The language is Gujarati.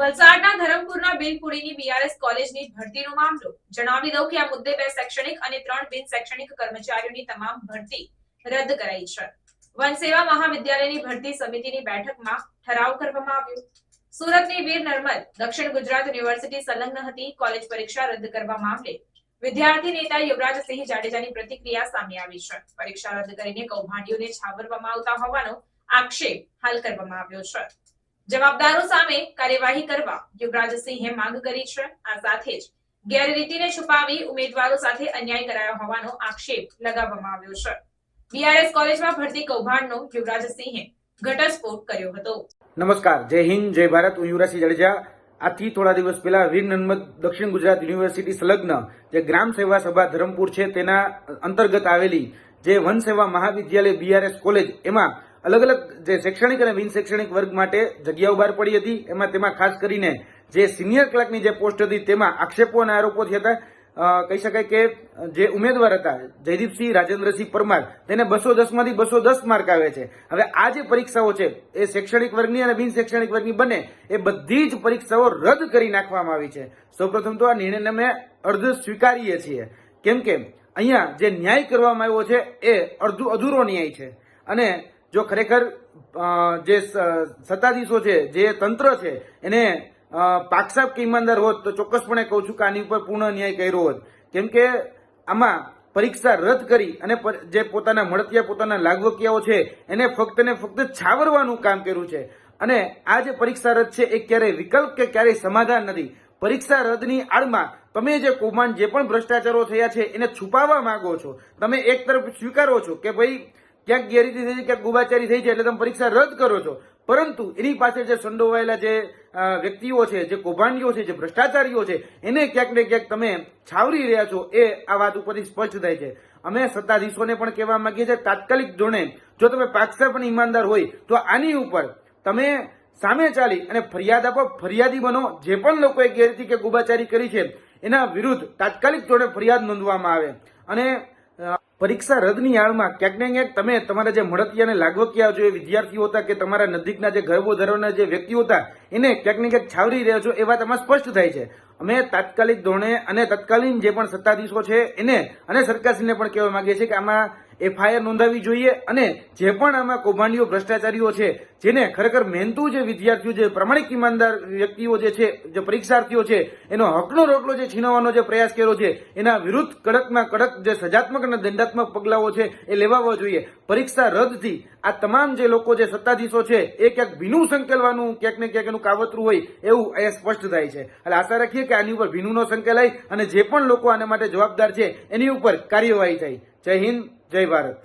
વલસાડના ધરમપુરના બિનપુરીની બીઆરએસ કોલેજની ભરતીનો મામલો. જણાવી દઉં કે આ મુદ્દે બે શૈક્ષણિક અને ત્રણ બિન શૈક્ષણિક કર્મચારીઓની તમામ ભરતી રદ કરાઈ છે. વનસેવા મહાવિદ્યાલયની ભરતી સમિતિની બેઠકમાં ઠરાવ કરવામાં આવ્યો. સુરતની વીર નર્મદ દક્ષિણ ગુજરાત યુનિવર્સિટી સંલગ્ન હતી. કોલેજ પરીક્ષા રદ કરવા મામલે વિદ્યાર્થી નેતા યુવરાજસિંહ જાડેજાની પ્રતિક્રિયા સામે આવી છે. પરીક્ષા રદ કરીને કૌભાંડીઓને છાવરવામાં આવતા હોવાનો આક્ષેપ હાલ કરવામાં આવ્યો છે. જવાબદારો સામે કાર્યવાહી કરવા યુવરાજસિંહે માંગ કરી છે. આ સાથે જ ગેરરીતિને છુપાવી ઉમેદવારો સાથે અન્યાય કરાયો હોવાનો આક્ષેપ લગાવવામાં આવ્યો છે. બીઆરએસ કોલેજમાં ભરતી કૌભાંડનો યુવરાજસિંહે ઘટસ્ફોટ કર્યો હતો. નમસ્કાર. જય હિન્દ, જય ભારત. હું યુવરાજસિંહ જાડેજા. આથી થોડા દિવસ પહેલા વીર નર્મદ દક્ષિણ ગુજરાત યુનિવર્સિટી સંલગ્ન જે ગ્રામ સેવા સભા ધરમપુર છે તેના અંતર્ગત આવેલી જે વન સેવા મહાવિદ્યાલય બીઆરએસ કોલેજ એમાં અલગ અલગ જે શૈક્ષણિક અને બિન શૈક્ષણિક વર્ગ માટે જગ્યાઓ બહાર પડી હતી, એમાં તેમાં ખાસ કરીને જે સિનિયર ક્લાર્કની જે પોસ્ટ હતી, તેમાં આક્ષેપો અને આરોપો થયા કહી શકાય કે જે ઉમેદવાર હતા, જયદીપસિંહ રાજેન્દ્રસિંહ પરમાર, તેને બસો દસમાંથી બસો દસ માર્ક આવે છે. હવે આ જે પરીક્ષાઓ છે, એ શૈક્ષણિક વર્ગની અને બિન શૈક્ષણિક વર્ગની બને, એ બધી જ પરીક્ષાઓ રદ કરી નાખવામાં આવી છે. સૌપ્રથમ તો આ નિર્ણયને અમે અર્ધ સ્વીકારીએ છીએ. કેમ કે અહીંયા જે ન્યાય કરવામાં આવ્યો છે, એ અડધું અધૂરો ન્યાય છે. અને જો ખરેખર જે સત્તાધીશો છે, જે તંત્ર છે, એને પાકસાપ કે ઈમાનદાર હોત તો ચોક્કસપણે કહું છું કે આની ઉપર પૂર્ણ ન્યાય કર્યો હોત. કેમ કે આમાં પરીક્ષા રદ કરી અને જે પોતાના મળતિયા પોતાના લાગવકિયાઓ છે, એને ફક્ત ને ફક્ત છાવરવાનું કામ કર્યું છે. અને આ જે પરીક્ષા રદ છે, એ ક્યારેય વિકલ્પ કે ક્યારેય સમાધાન નથી. પરીક્ષા રદની આડમાં તમે જે કૌભાંડ, જે પણ ભ્રષ્ટાચારો થયા છે, એને છુપાવવા માંગો છો. તમે એક તરફ સ્વીકારો છો કે ભાઈ ક્યાંક ગેરરીતિ થઈ છે, ક્યાંક ગુબાચારી થઈ છે, એટલે તમે પરીક્ષા રદ કરો છો. પરંતુ એની પાછળ જે સંડોવાયેલા જે વ્યક્તિઓ છે, જે કૌભાંડીઓ છે, જે ભ્રષ્ટાચારીઓ છે, એને ક્યાંક ને ક્યાંક તમે છાવરી રહ્યા છો, એ આ વાત ઉપરથી સ્પષ્ટ થાય છે. અમે સત્તાધીશોને પણ કહેવા માંગીએ છીએ, તાત્કાલિક ધોરણે જો તમે પાકસાર પણ ઈમાનદાર હોય, તો આની ઉપર તમે સામે ચાલી અને ફરિયાદ આપો, ફરિયાદી બનો. જે પણ લોકોએ ગેરરીતિ કે ગુબાચારી કરી છે, એના વિરુદ્ધ તાત્કાલિક ધોરણે ફરિયાદ નોંધવામાં આવે. અને પરીક્ષા રદની આળમાં ક્યાંક ને ક્યાંક તમે તમારા જે મળતિયા અને લાગવકિયા જે વિદ્યાર્થીઓ હતા કે તમારા નજીકના જે ગરબો ધરાવનાર જે વ્યક્તિઓ હતા, એને ક્યાંક ને ક્યાંક છાવરી રહ્યા છો એ વાત આમાં સ્પષ્ટ થાય છે. અમે તાત્કાલિક ધોરણે અને તત્કાલીન જે પણ સત્તાધીશો છે, એને અને સરકારશ્રીને પણ કહેવા માંગીએ છીએ કે આમાં એફઆઈઆર નોંધાવી જોઈએ અને જે પણ આમાં કૌભાંડીઓ, ભ્રષ્ટાચારીઓ છે, જેને ખરેખર મહેનતુ જે વિદ્યાર્થીઓ જે, પ્રમાણિક ઈમાનદાર વ્યક્તિઓ જે છે, જે પરીક્ષાર્થીઓ છે, એનો હકનો રોટલો જે છીનવવાનો જે પ્રયાસ કર્યો છે, એના વિરુદ્ધ કડકમાં કડક જે સજાત્મક અને દંડાત્મક પગલાઓ છે, એ લેવાવા જોઈએ. પરીક્ષા રદથી આ તમામ જે લોકો જે સત્તાધીશો છે, એ ક્યાંક ભીનું સંકેલવાનું, ક્યાંક ને ક્યાંક એનું કાવતરું હોય એવું અહીંયા સ્પષ્ટ થાય છે. એટલે આશા રાખીએ કે આની ઉપર ભીનું સંકેલાય અને જે પણ લોકો આના માટે જવાબદાર છે, એની ઉપર કાર્યવાહી થાય. જય હિન્દ, જય ભારત.